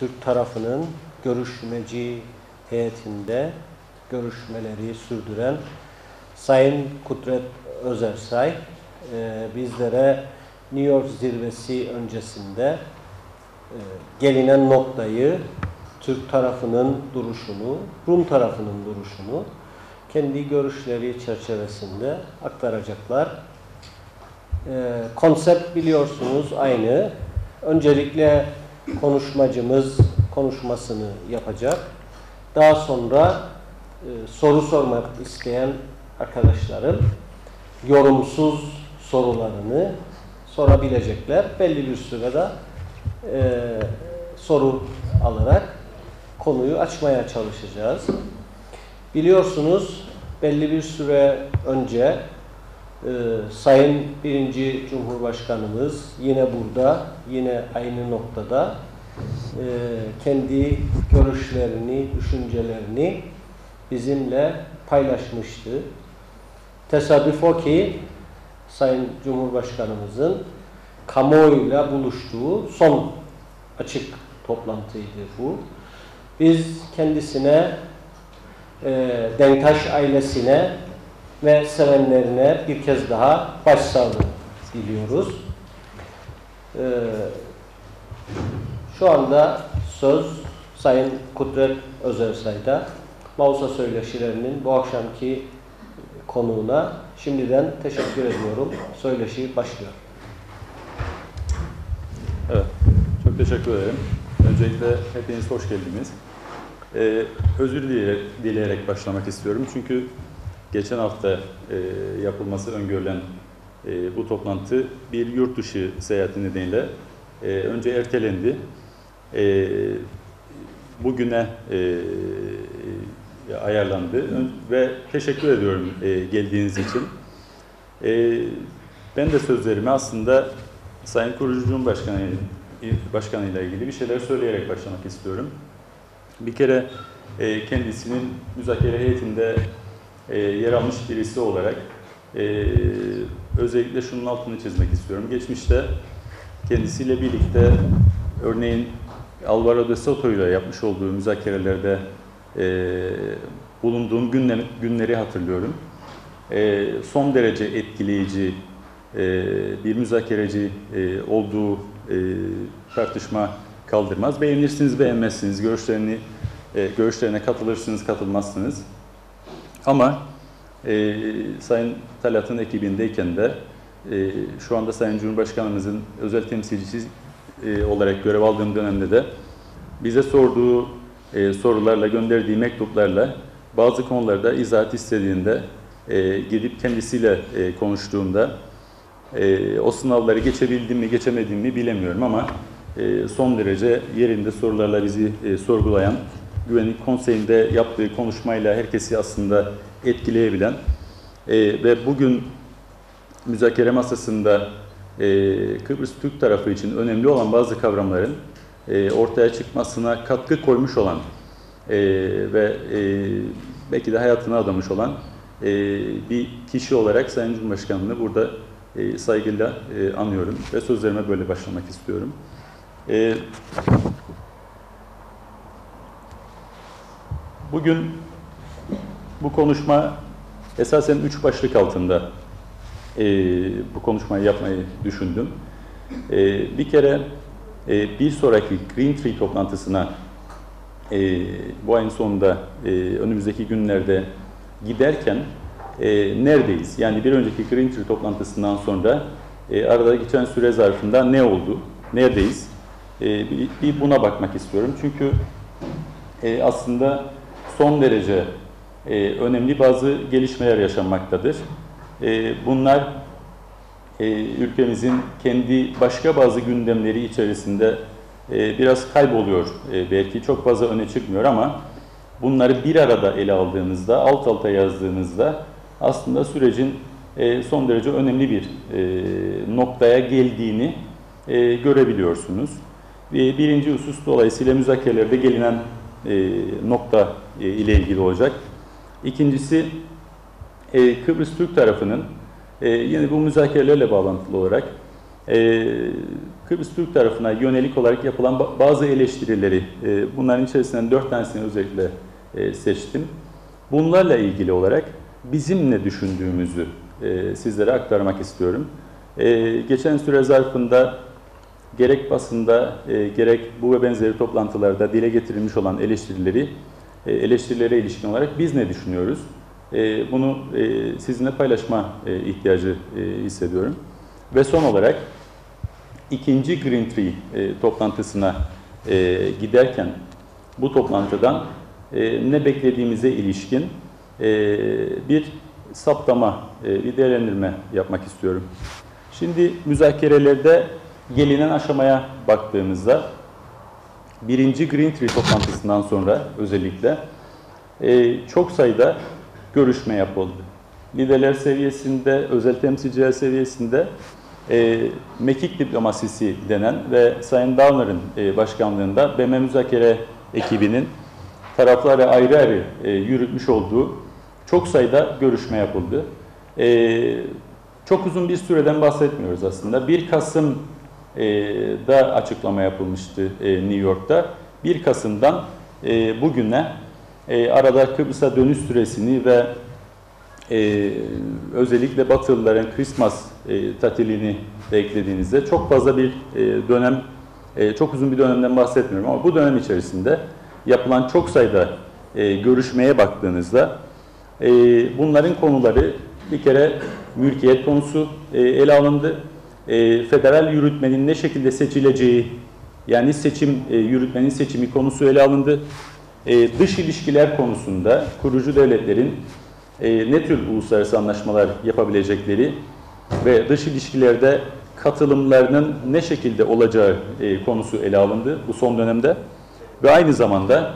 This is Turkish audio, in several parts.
Türk tarafının görüşmeci heyetinde görüşmeleri sürdüren Sayın Kudret Özersay e, bizlere New York zirvesi öncesinde e, gelinen noktayı, Türk tarafının duruşunu, Rum tarafının duruşunu kendi görüşleri çerçevesinde aktaracaklar. E, konsept biliyorsunuz aynı. Öncelikle konuşmacımız konuşmasını yapacak. Daha sonra e, soru sormak isteyen arkadaşlarım yorumsuz sorularını sorabilecekler. Belli bir sürede e, soru alarak konuyu açmaya çalışacağız. Biliyorsunuz belli bir süre önce e, Sayın birinci Cumhurbaşkanımız yine burada, yine aynı noktada e, kendi görüşlerini, düşüncelerini bizimle paylaşmıştı. Tesadüf o ki Sayın Cumhurbaşkanımızın kamuoyuyla buluştuğu son açık toplantıydı bu. Biz kendisine, e, Denktaş ailesine ve sevenlerine bir kez daha başsağlığı diliyoruz. E, şu anda söz Sayın Kudret Özersay'da Mausa söyleşilerinin bu akşamki konuğuna şimdiden teşekkür ediyorum. Söyleşi başlıyor. Evet, çok teşekkür ederim. Öncelikle hepiniz hoş geldiniz. Ee, özür dileyerek, dileyerek başlamak istiyorum çünkü geçen hafta e, yapılması öngörülen e, bu toplantı bir yurt dışı seyahati nedeniyle e, önce ertelendi. E, bugüne e, ayarlandı ve teşekkür ediyorum e, geldiğiniz için. E, ben de sözlerimi aslında Sayın Kurucu Cumhurbaşkanı Başkanı ile ilgili bir şeyler söyleyerek başlamak istiyorum. Bir kere e, kendisinin müzakere heyetinde e, yer almış birisi olarak e, özellikle şunun altını çizmek istiyorum. Geçmişte kendisiyle birlikte örneğin Alvaro de Soto ile yapmış olduğu müzakerelerde e, bulunduğum günler, günleri hatırlıyorum. E, son derece etkileyici bir müzakereci olduğu tartışma kaldırmaz. Beğenirsiniz, beğenmezsiniz, görüşlerini görüşlerine katılırsınız, katılmazsınız. Ama e, Sayın Talat'ın ekibindeyken de e, şu anda Sayın Cumhurbaşkanımızın özel temsilcisi e, olarak görev aldığım dönemde de bize sorduğu e, sorularla, gönderdiği mektuplarla bazı konularda izahat istediğinde e, gidip kendisiyle e, konuştuğumda e, o sınavları geçebildim mi, geçemedim mi bilemiyorum ama e, son derece yerinde sorularla bizi e, sorgulayan, Güvenlik Konseyi'nde yaptığı konuşmayla herkesi aslında etkileyebilen e, ve bugün müzakere masasında e, Kıbrıs Türk tarafı için önemli olan bazı kavramların e, ortaya çıkmasına katkı koymuş olan e, ve e, belki de hayatını adamış olan e, bir kişi olarak Sayın Cumhurbaşkanı'nı burada e, saygıyla e, anıyorum ve sözlerime böyle başlamak istiyorum. E, bugün bu konuşma esasen üç başlık altında e, bu konuşmayı yapmayı düşündüm. E, bir kere e, bir sonraki Green Tree toplantısına e, bu ayın sonunda e, önümüzdeki günlerde giderken e, neredeyiz? Yani bir önceki Green Tree toplantısından sonra e, arada geçen süre zarfında ne oldu? Neredeyiz? E, bir, bir buna bakmak istiyorum. Çünkü e, aslında son derece e, önemli bazı gelişmeler yaşanmaktadır. E, bunlar e, ülkemizin kendi başka bazı gündemleri içerisinde e, biraz kayboluyor. E, belki çok fazla öne çıkmıyor ama bunları bir arada ele aldığınızda, alt alta yazdığınızda aslında sürecin e, son derece önemli bir e, noktaya geldiğini e, görebiliyorsunuz. E, birinci husus dolayısıyla müzakerelerde gelinen e, nokta e, ile ilgili olacak. İkincisi e, Kıbrıs Türk tarafının e, yine bu müzakerelerle bağlantılı olarak Kıbrıs Türk tarafına yönelik olarak yapılan ba- bazı eleştirileri, bunların içerisinden dört tanesini özellikle seçtim. Bunlarla ilgili olarak bizim ne düşündüğümüzü sizlere aktarmak istiyorum. Geçen süre zarfında gerek basında e, gerek bu ve benzeri toplantılarda dile getirilmiş olan eleştirileri e, eleştirilere ilişkin olarak biz ne düşünüyoruz? E, bunu e, sizinle paylaşma e, ihtiyacı e, hissediyorum. Ve son olarak ikinci Green Tree e, toplantısına e, giderken bu toplantıdan e, ne beklediğimize ilişkin e, bir saptama, e, bir değerlendirme yapmak istiyorum. Şimdi müzakerelerde gelinen aşamaya baktığımızda birinci Green Tree toplantısından sonra özellikle e, çok sayıda görüşme yapıldı. Liderler seviyesinde, özel temsilciler seviyesinde e, mekik diplomasisi denen ve Sayın Downer'ın e, başkanlığında BM müzakere ekibinin tarafları ayrı ayrı e, yürütmüş olduğu çok sayıda görüşme yapıldı. E, çok uzun bir süreden bahsetmiyoruz aslında. 1 Kasım da açıklama yapılmıştı e, New York'ta. 1 Kasım'dan e, bugüne e, arada Kıbrıs'a dönüş süresini ve e, özellikle Batılıların Christmas e, tatilini de eklediğinizde çok fazla bir e, dönem, e, çok uzun bir dönemden bahsetmiyorum ama bu dönem içerisinde yapılan çok sayıda e, görüşmeye baktığınızda e, bunların konuları bir kere mülkiyet konusu e, ele alındı. E, federal yürütmenin ne şekilde seçileceği, yani seçim e, yürütmenin seçimi konusu ele alındı. E, dış ilişkiler konusunda kurucu devletlerin e, ne tür uluslararası anlaşmalar yapabilecekleri ve dış ilişkilerde katılımlarının ne şekilde olacağı e, konusu ele alındı bu son dönemde. Ve aynı zamanda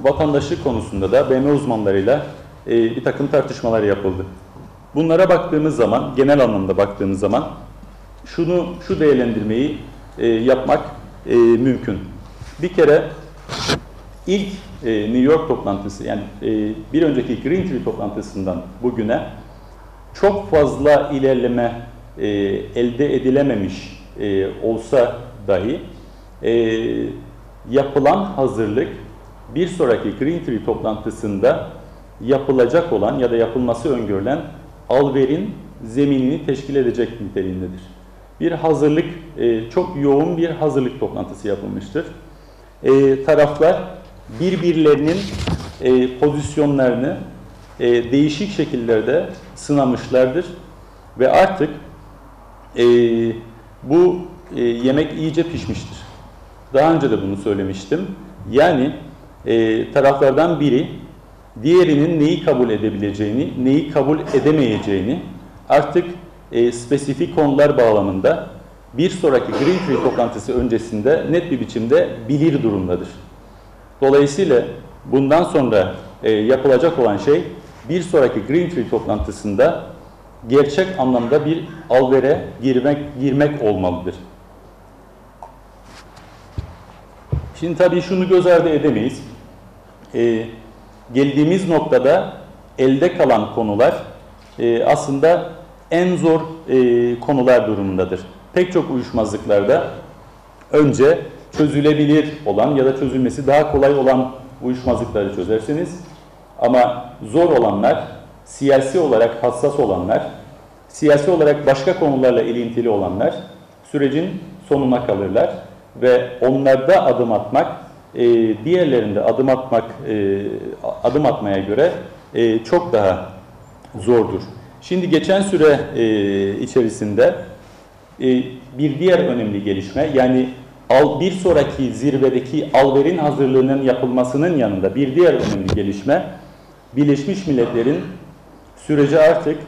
vatandaşlık konusunda da BM uzmanlarıyla e, bir takım tartışmalar yapıldı. Bunlara baktığımız zaman, genel anlamda baktığımız zaman şunu, şu değerlendirmeyi e, yapmak e, mümkün. Bir kere ilk e, New York toplantısı yani e, bir önceki Green Tree toplantısından bugüne çok fazla ilerleme e, elde edilememiş e, olsa dahi e, yapılan hazırlık bir sonraki Green Tree toplantısında yapılacak olan ya da yapılması öngörülen alverin zeminini teşkil edecek niteliğindedir. Bir hazırlık, e, çok yoğun bir hazırlık toplantısı yapılmıştır. E, taraflar birbirlerinin e, pozisyonlarını değişik şekillerde sınamışlardır ve artık bu yemek iyice pişmiştir. Daha önce de bunu söylemiştim. Yani taraflardan biri diğerinin neyi kabul edebileceğini, neyi kabul edemeyeceğini artık e, spesifik konular bağlamında bir sonraki Green Tree toplantısı öncesinde net bir biçimde bilir durumdadır. Dolayısıyla bundan sonra e, yapılacak olan şey bir sonraki Green Tree toplantısında gerçek anlamda bir alvere girmek, girmek olmalıdır. Şimdi tabii şunu göz ardı edemeyiz. E, geldiğimiz noktada elde kalan konular e, aslında en zor e, konular durumundadır. Pek çok uyuşmazlıklarda önce çözülebilir olan ya da çözülmesi daha kolay olan uyuşmazlıkları çözersiniz. Ama zor olanlar, siyasi olarak hassas olanlar, siyasi olarak başka konularla ilintili olanlar sürecin sonuna kalırlar ve onlarda adım atmak, e, diğerlerinde adım atmak, e, adım atmaya göre e, çok daha zordur. Şimdi geçen süre e, içerisinde e, bir diğer önemli gelişme, yani al, bir sonraki zirvedeki alverin hazırlığının yapılmasının yanında bir diğer önemli gelişme, Birleşmiş Milletler'in sürece artık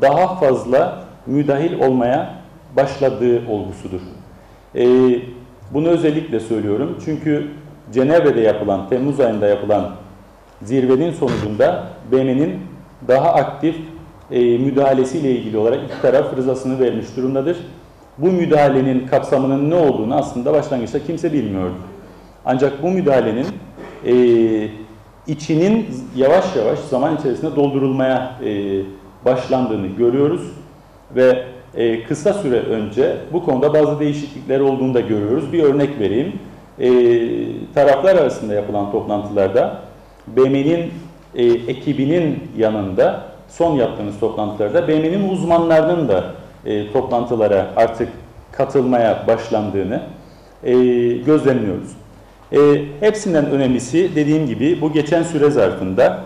daha fazla müdahil olmaya başladığı olgusudur. E, bunu özellikle söylüyorum çünkü Cenevre'de yapılan, Temmuz ayında yapılan zirvenin sonucunda BM'nin daha aktif e, müdahalesiyle ilgili olarak iki taraf rızasını vermiş durumdadır. Bu müdahalenin kapsamının ne olduğunu aslında başlangıçta kimse bilmiyordu. Ancak bu müdahalenin e, içinin yavaş yavaş zaman içerisinde doldurulmaya e, başlandığını görüyoruz ve e, kısa süre önce bu konuda bazı değişiklikler olduğunu da görüyoruz. Bir örnek vereyim. E, taraflar arasında yapılan toplantılarda BM'nin e, ekibinin yanında son yaptığımız toplantılarda BM'nin uzmanlarının da e, toplantılara artık katılmaya başlandığını e, gözlemliyoruz. E, hepsinden önemlisi dediğim gibi bu geçen süre zarfında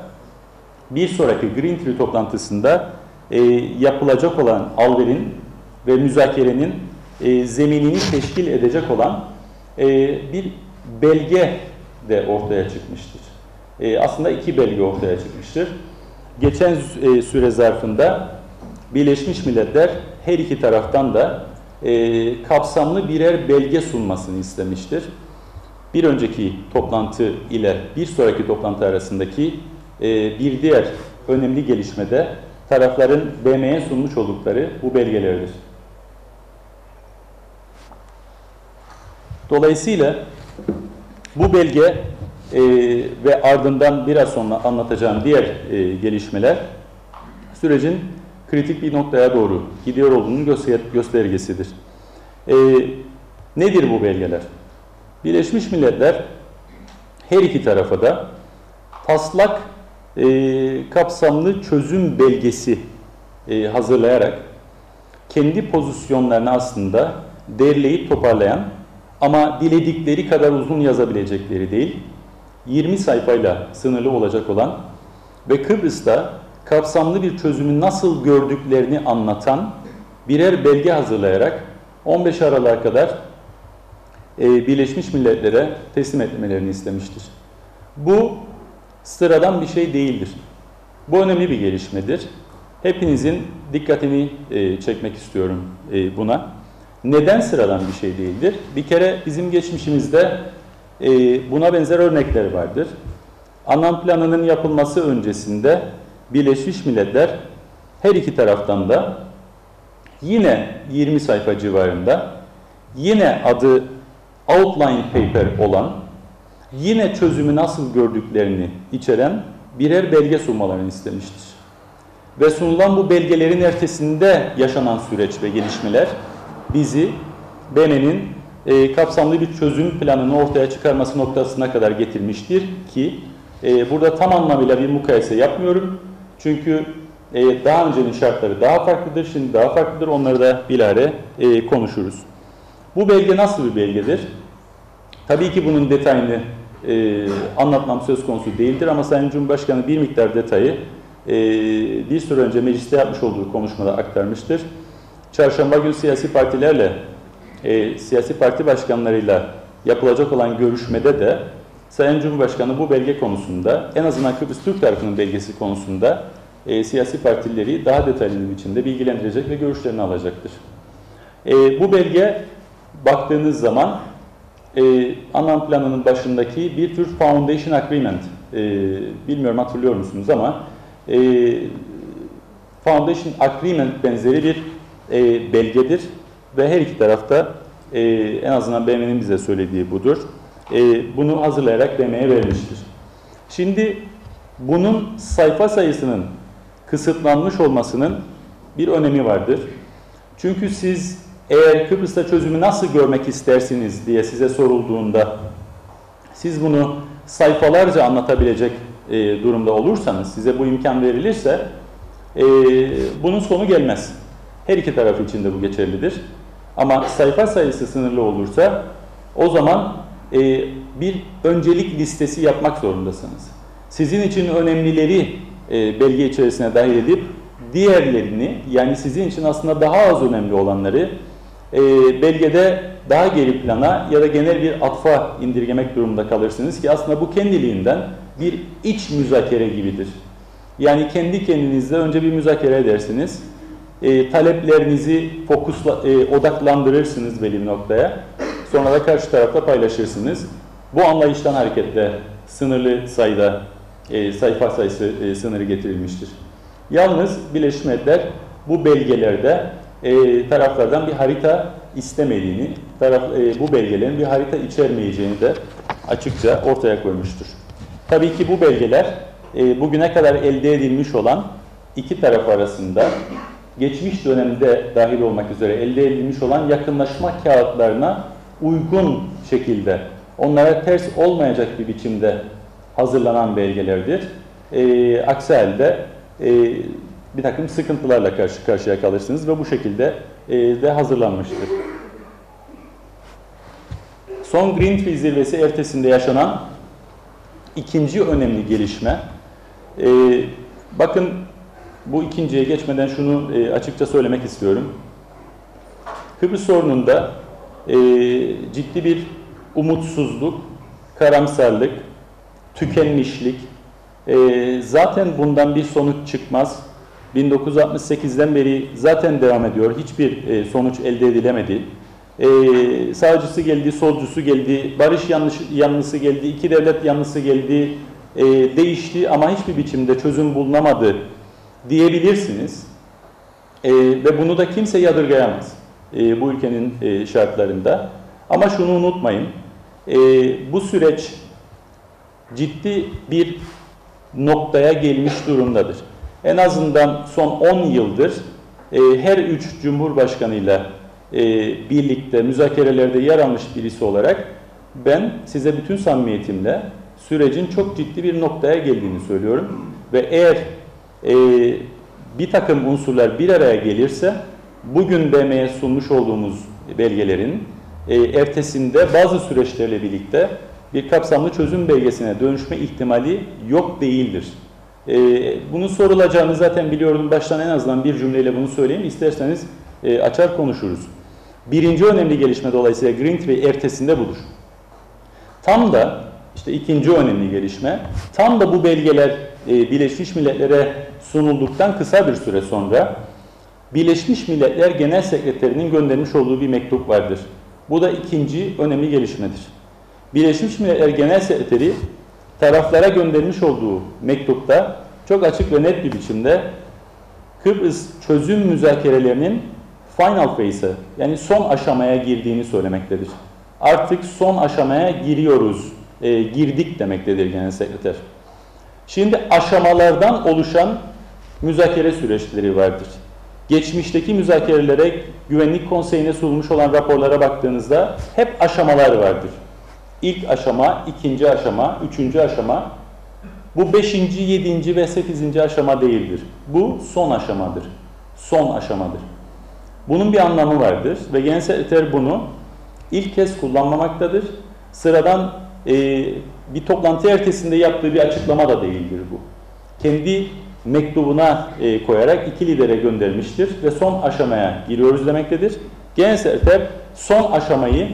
bir sonraki Green Tree toplantısında e, yapılacak olan alverin ve müzakerenin e, zeminini teşkil edecek olan e, bir belge de ortaya çıkmıştır. E, aslında iki belge ortaya çıkmıştır. Geçen e, süre zarfında Birleşmiş Milletler her iki taraftan da e, kapsamlı birer belge sunmasını istemiştir. Bir önceki toplantı ile bir sonraki toplantı arasındaki e, bir diğer önemli gelişmede tarafların BM'ye sunmuş oldukları bu belgelerdir. Dolayısıyla bu belge e, ve ardından biraz sonra anlatacağım diğer e, gelişmeler sürecin kritik bir noktaya doğru gidiyor olduğunun göster göstergesidir. E, nedir bu belgeler? Birleşmiş Milletler her iki tarafa da taslak e, kapsamlı çözüm belgesi e, hazırlayarak kendi pozisyonlarını aslında derleyip toparlayan ama diledikleri kadar uzun yazabilecekleri değil, 20 sayfayla sınırlı olacak olan ve Kıbrıs'ta kapsamlı bir çözümü nasıl gördüklerini anlatan birer belge hazırlayarak 15 Aralık'a kadar e, Birleşmiş Milletler'e teslim etmelerini istemiştir. Bu sıradan bir şey değildir. Bu önemli bir gelişmedir. Hepinizin dikkatini e, çekmek istiyorum e, buna. Neden sıradan bir şey değildir? Bir kere bizim geçmişimizde e, buna benzer örnekler vardır. Anlam planının yapılması öncesinde Birleşmiş Milletler her iki taraftan da yine 20 sayfa civarında yine adı outline paper olan yine çözümü nasıl gördüklerini içeren birer belge sunmalarını istemiştir. Ve sunulan bu belgelerin ertesinde yaşanan süreç ve gelişmeler bizi BM'nin e, kapsamlı bir çözüm planını ortaya çıkarması noktasına kadar getirmiştir ki e, burada tam anlamıyla bir mukayese yapmıyorum. Çünkü e, daha öncenin şartları daha farklıdır, şimdi daha farklıdır. Onları da bilare e, konuşuruz. Bu belge nasıl bir belgedir? Tabii ki bunun detayını e, anlatmam söz konusu değildir ama Sayın Cumhurbaşkanı bir miktar detayı e, bir süre önce mecliste yapmış olduğu konuşmada aktarmıştır. Çarşamba günü siyasi partilerle, e, siyasi parti başkanlarıyla yapılacak olan görüşmede de Sayın Cumhurbaşkanı bu belge konusunda, en azından Kıbrıs Türk tarafının belgesi konusunda e, siyasi partileri daha detaylı bir biçimde bilgilendirecek ve görüşlerini alacaktır. E, bu belge baktığınız zaman e, anlam planının başındaki bir tür Foundation Agreement, e, bilmiyorum hatırlıyor musunuz ama e, Foundation Agreement benzeri bir e, belgedir ve her iki tarafta e, en azından BM'nin bize söylediği budur. E, bunu hazırlayarak BM'ye vermiştir. Şimdi bunun sayfa sayısının kısıtlanmış olmasının bir önemi vardır. Çünkü siz eğer Kıbrıs'ta çözümü nasıl görmek istersiniz diye size sorulduğunda siz bunu sayfalarca anlatabilecek e, durumda olursanız, size bu imkan verilirse e, bunun sonu gelmez. Her iki taraf için de bu geçerlidir. Ama sayfa sayısı sınırlı olursa o zaman e, bir öncelik listesi yapmak zorundasınız. Sizin için önemlileri e, belge içerisine dahil edip diğerlerini yani sizin için aslında daha az önemli olanları e, belgede daha geri plana ya da genel bir atfa indirgemek durumunda kalırsınız ki aslında bu kendiliğinden bir iç müzakere gibidir. Yani kendi kendinizle önce bir müzakere edersiniz. E, taleplerinizi fokusla, e, odaklandırırsınız belli bir noktaya. Sonra da karşı tarafta paylaşırsınız. Bu anlayıştan hareketle sınırlı sayıda e, sayfa sayısı e, sınırı getirilmiştir. Yalnız Birleşmiş Milletler bu belgelerde e, taraflardan bir harita istemediğini, taraf, e, bu belgelerin bir harita içermeyeceğini de açıkça ortaya koymuştur. Tabii ki bu belgeler e, bugüne kadar elde edilmiş olan iki taraf arasında geçmiş dönemde dahil olmak üzere elde edilmiş olan yakınlaşma kağıtlarına uygun şekilde onlara ters olmayacak bir biçimde hazırlanan belgelerdir. E, aksi halde e, bir takım sıkıntılarla karşı karşıya kalırsınız ve bu şekilde e, de hazırlanmıştır. Son Greenpeace zirvesi ertesinde yaşanan ikinci önemli gelişme. E, bakın bu ikinciye geçmeden şunu e, açıkça söylemek istiyorum. Kıbrıs sorununda e, ciddi bir umutsuzluk, karamsarlık, tükenmişlik, e, zaten bundan bir sonuç çıkmaz. 1968'den beri zaten devam ediyor. Hiçbir e, sonuç elde edilemedi. E, sağcısı geldi, solcusu geldi, barış yanlışı, yanlısı geldi, iki devlet yanlısı geldi, e, değişti ama hiçbir biçimde çözüm bulunamadı diyebilirsiniz. E, ve bunu da kimse yadırgayamaz e, bu ülkenin e, şartlarında. Ama şunu unutmayın, e, bu süreç ciddi bir noktaya gelmiş durumdadır. En azından son 10 yıldır e, her üç cumhurbaşkanıyla e, birlikte müzakerelerde yer almış birisi olarak ben size bütün samimiyetimle sürecin çok ciddi bir noktaya geldiğini söylüyorum. Ve eğer e, bir takım unsurlar bir araya gelirse bugün BM'ye sunmuş olduğumuz belgelerin e, ertesinde bazı süreçlerle birlikte bir kapsamlı çözüm belgesine dönüşme ihtimali yok değildir. E, bunun sorulacağını zaten biliyorum. Baştan en azından bir cümleyle bunu söyleyeyim. İsterseniz e, açar konuşuruz. Birinci önemli gelişme dolayısıyla Greentree ertesinde budur. Tam da işte ikinci önemli gelişme, tam da bu belgeler Birleşmiş Milletler'e sunulduktan kısa bir süre sonra Birleşmiş Milletler Genel Sekreterinin göndermiş olduğu bir mektup vardır. Bu da ikinci önemli gelişmedir. Birleşmiş Milletler Genel Sekreteri taraflara göndermiş olduğu mektupta çok açık ve net bir biçimde Kıbrıs çözüm müzakerelerinin final phase'e yani son aşamaya girdiğini söylemektedir. Artık son aşamaya giriyoruz, e, girdik demektedir Genel Sekreter. Şimdi aşamalardan oluşan müzakere süreçleri vardır. Geçmişteki müzakerelere Güvenlik Konseyi'ne sunulmuş olan raporlara baktığınızda hep aşamalar vardır. İlk aşama, ikinci aşama, üçüncü aşama. Bu beşinci, yedinci ve sekizinci aşama değildir. Bu son aşamadır. Son aşamadır. Bunun bir anlamı vardır ve Genel Sekreter bunu ilk kez kullanmamaktadır. Sıradan e, bir toplantı ertesinde yaptığı bir açıklama da değildir bu. Kendi mektubuna e, koyarak iki lidere göndermiştir ve son aşamaya giriyoruz demektedir. Genel Sekreter son aşamayı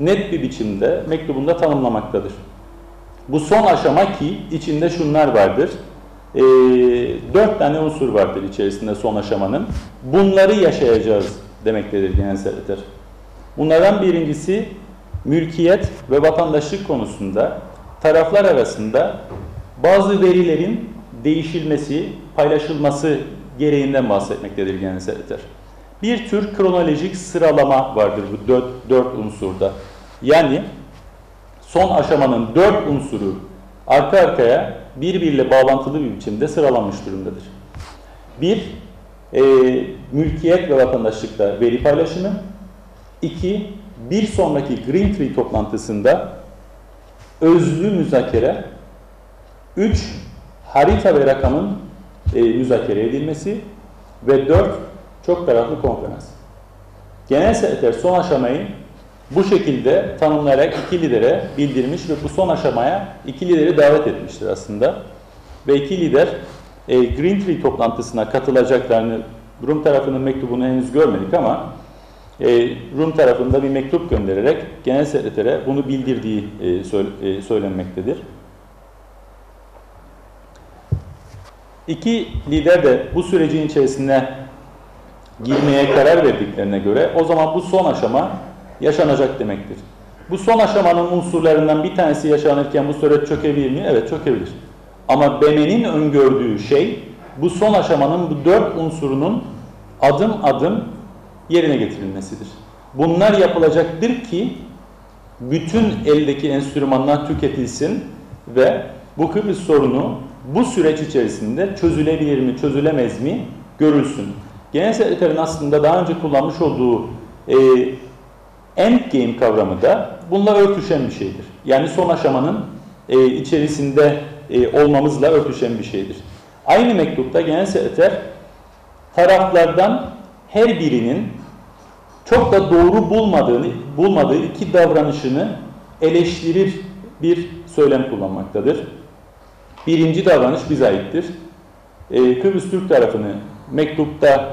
net bir biçimde mektubunda tanımlamaktadır. Bu son aşama ki içinde şunlar vardır. E, dört tane unsur vardır içerisinde son aşamanın. Bunları yaşayacağız demektedir Genel Sekreter. Bunlardan birincisi mülkiyet ve vatandaşlık konusunda taraflar arasında bazı verilerin değişilmesi, paylaşılması gereğinden bahsetmektedir Genel Sekreter. Bir tür kronolojik sıralama vardır bu dört, dört unsurda. Yani son aşamanın dört unsuru arka arkaya birbiriyle bağlantılı bir biçimde sıralanmış durumdadır. Bir, e, mülkiyet ve vatandaşlıkta veri paylaşımı. İki, bir sonraki Green Tree toplantısında özlü müzakere. Üç, harita ve rakamın e, müzakere edilmesi. Ve dört, çok taraflı konferans. Genel sekreter son aşamayı bu şekilde tanımlayarak iki lidere bildirmiş ve bu son aşamaya iki lideri davet etmiştir aslında. Ve iki lider e, Green Tree toplantısına katılacaklarını Rum tarafının mektubunu henüz görmedik ama e, Rum tarafında bir mektup göndererek genel sekretere bunu bildirdiği e, söyle, e, söylenmektedir. İki lider de bu sürecin içerisine girmeye karar verdiklerine göre o zaman bu son aşama yaşanacak demektir. Bu son aşamanın unsurlarından bir tanesi yaşanırken bu süreç çökebilir mi? Evet çökebilir. Ama BM'nin öngördüğü şey bu son aşamanın bu dört unsurunun adım adım yerine getirilmesidir. Bunlar yapılacaktır ki bütün eldeki enstrümanlar tüketilsin ve bu Kıbrıs sorunu bu süreç içerisinde çözülebilir mi, çözülemez mi görülsün. genel sekreterin aslında daha önce kullanmış olduğu e, end game kavramı da bununla örtüşen bir şeydir. Yani son aşamanın e, içerisinde e, olmamızla örtüşen bir şeydir. Aynı mektupta genel sekreter taraflardan her birinin çok da doğru bulmadığını, bulmadığı iki davranışını eleştirir bir söylem kullanmaktadır. Birinci davranış bize aittir. Ee, Kıbrıs Türk tarafını mektupta